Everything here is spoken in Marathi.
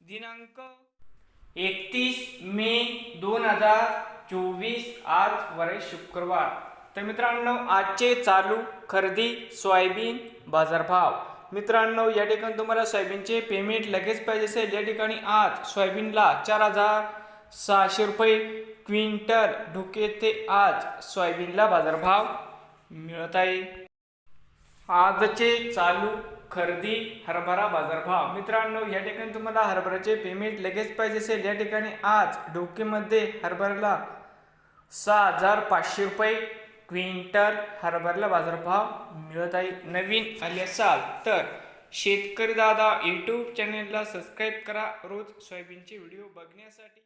दिनांक एकतीस मे दोन हजार चोवीस आज वरे शुक्रवार. तर मित्रांनो आजचे चालू खरेदी सोयाबीन बाजारभाव. मित्रांनो या ठिकाणी तुम्हाला सोयाबीनचे पेमेंट लगेच पाहिजे असेल. या ठिकाणी आज सोयाबीनला चार हजार सहाशे रुपये क्विंटल ढोके ते आज सोयाबीनला बाजारभाव मिळत आहे. आजचे चालू खरेदी हरभरा बाजारभाव. मित्रांनो या ठिकाणी तुम्हाला हरभऱ्याचे पेमेंट लगेच पाहिजे असेल. या ठिकाणी आज डोकेमध्ये हरभऱ्याला सहा हजार पाचशे रुपये क्विंटल हरभऱ्याला बाजारभाव मिळत आहे. नवीन आले असाल तर शेतकरी दादा यूट्यूब चॅनेलला सबस्क्राईब करा. रोज सोयाबीनचे व्हिडिओ बघण्यासाठी.